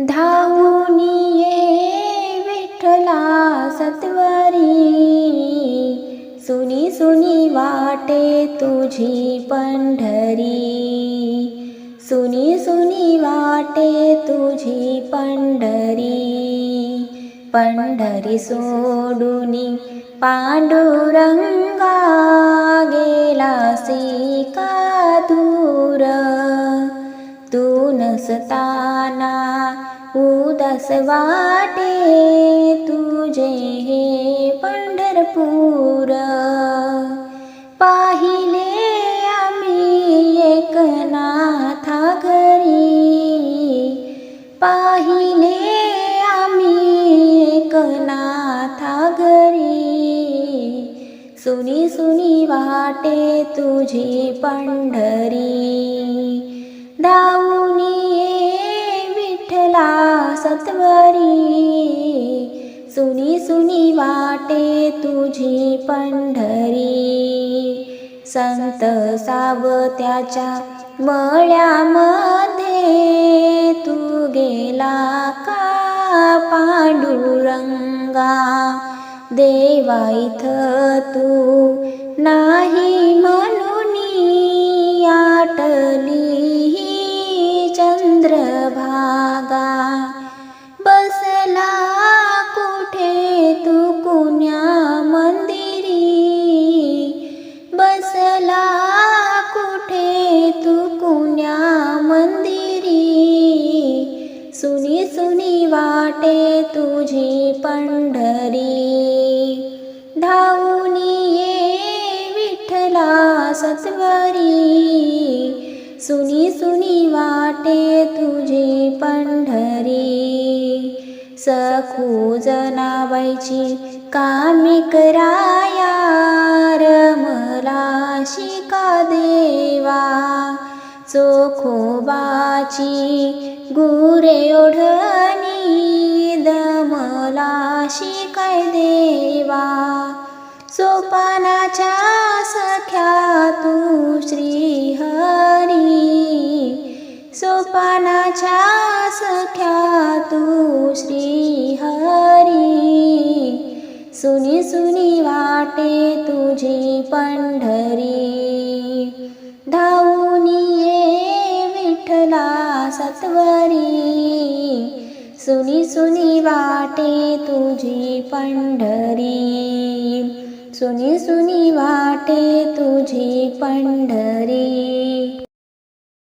धावून ये विठ्ठला सत्वरी. सुनी सुनी वाटे तुझी पंढरी. सुनी सुनी वाटे तुझी पंढरी. पंढरी सोडूनी पांडुरंगा तू नसताना उदास वाटे तुझे हे घरी। पाहिले आम्ही एकनाथा घरी। सुनी सुनी वाटे तुझी पंढरी सत्वरी सुनी सुनी वाटे तुझी पंढरी. संत सावत्याच्या मळ्यामध्ये तू गेला का पांडुरंगा? देवा इथं तू नाही म्हणून आटली ही चंद्रभागा. तू कुण्या मंदिरी? सुनी सुनी वाटे तुझी पंढरी. धावून ये विठ्ठला सत्वरी. सुनी सुनी वाटे तुझी पंढरी. सखू जनाबाईची कामिक राया चोखोबाची गुरे ओढणी दमला शिकाय देवा? सोपानाच्या सख्या तू श्री हरी सोपानाच्या सख्या तू श्री हरी सुनी सुनी वाटे तुझी पंढरी. धाऊ सत्वरी सुनी सुनी वाटे तुझी पंढरी. सुनी सुनी वाटे तुझी पंढरी.